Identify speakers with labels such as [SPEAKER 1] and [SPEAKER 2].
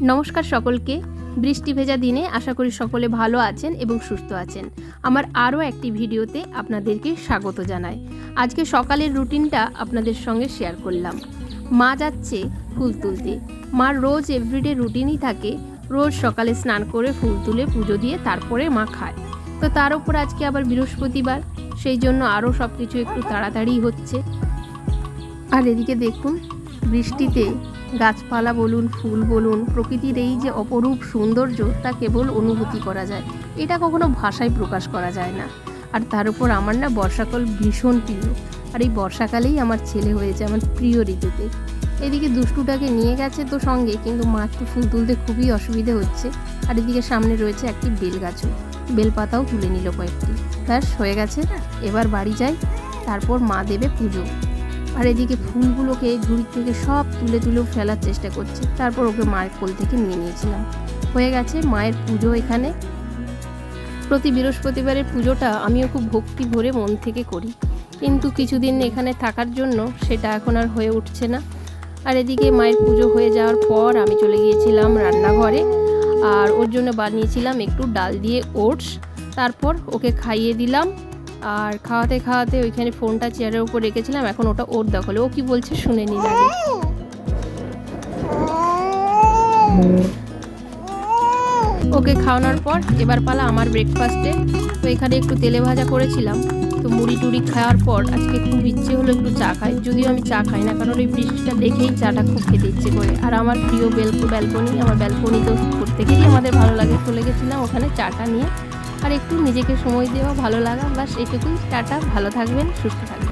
[SPEAKER 1] নমস্কার সকলকে। বৃষ্টি ভেজা দিনে আশা করি সকলে ভালো আছেন এবং সুস্থ আছেন। আমার আরও একটি ভিডিওতে আপনাদেরকে স্বাগত জানাই। আজকে সকালের রুটিনটা আপনাদের সঙ্গে শেয়ার করলাম। মা যাচ্ছে ফুল তুলতে। মার রোজ এভরিডে রুটিনই থাকে। রোজ সকালে স্নান করে ফুল তুলে পুজো দিয়ে তারপরে মা খায়। তো তার উপর আজকে আবার বৃহস্পতিবার, সেই জন্য আরও সব কিছু একটু তাড়াতাড়ি হচ্ছে। আর এদিকে দেখুন, বৃষ্টিতে গাছপালা বলুন, ফুল বলুন, প্রকৃতির এই যে অপরূপ সৌন্দর্য, তা কেবল অনুভূতি করা যায়। এটা কখনো ভাষায় প্রকাশ করা যায় না। আর তার উপর আমার না বর্ষাকাল ভীষণ প্রিয়। আর এই বর্ষাকালেই আমার ছেলে হয়েছে আমার প্রিয় ঋতুতে। এদিকে দুষ্টুটাকে নিয়ে গেছে তো সঙ্গে, কিন্তু মা একটু ফুল তুলতে খুবই অসুবিধে হচ্ছে। আর এদিকে সামনে রয়েছে একটি বেল গাছও বেলপাতাও তুলে নিল কয়েকটি। ব্যাস, হয়ে গেছে এবার বাড়ি যাই, তারপর মা দেবে পুজো। আর এদিকে ফুলগুলোকে ঝুড়ি থেকে সব তুলে তুলে ফেলার চেষ্টা করছে। তারপর ওকে মায়ের কোল থেকে নিয়ে নিয়েছিলাম। হয়ে গেছে মায়ের পুজো এখানে। প্রতি বৃহস্পতিবারের পুজোটা আমিও খুব ভক্তি ভরে মন থেকে করি। কিন্তু কিছুদিন এখানে থাকার জন্য সেটা এখন আর হয়ে উঠছে না। আর এদিকে মায়ের পুজো হয়ে যাওয়ার পর আমি চলে গিয়েছিলাম রান্নাঘরে। আর ওর জন্য বানিয়েছিলাম একটু ডাল দিয়ে ওটস। তারপর ওকে খাইয়ে দিলাম। আর খাওয়াতে খাওয়াতে ওইখানে ফোনটা চেয়ারের উপর রেখেছিলাম, এখন ওটা ওর দখলে। ও কি বলছে শুনে আগে ওকে খাওয়ানোর পর এবার পালা আমার ব্রেকফাস্টে তো এখানে একটু তেলে ভাজা করেছিলাম। তো মুড়ি টুড়ি খাওয়ার পর আজকে খুব ইচ্ছে হলো একটু চা খাই। যদিও আমি চা খাই না, কারণ ওই বৃষ্টিটা দেখেই চাটা খুব খেতে ইচ্ছে করে। আর আমার প্রিয় বেলকো ব্যালকনি, আমার ব্যালকনি তো প্রত্যেকেরই আমাদের ভালো লাগে। চলে গেছিলাম ওখানে চাটা নিয়ে। আর একটু নিজেকে সময় দেওয়া ভালো লাগা বাস এটুকুই। টাটা ভালো থাকবেন সুস্থ থাকবেন।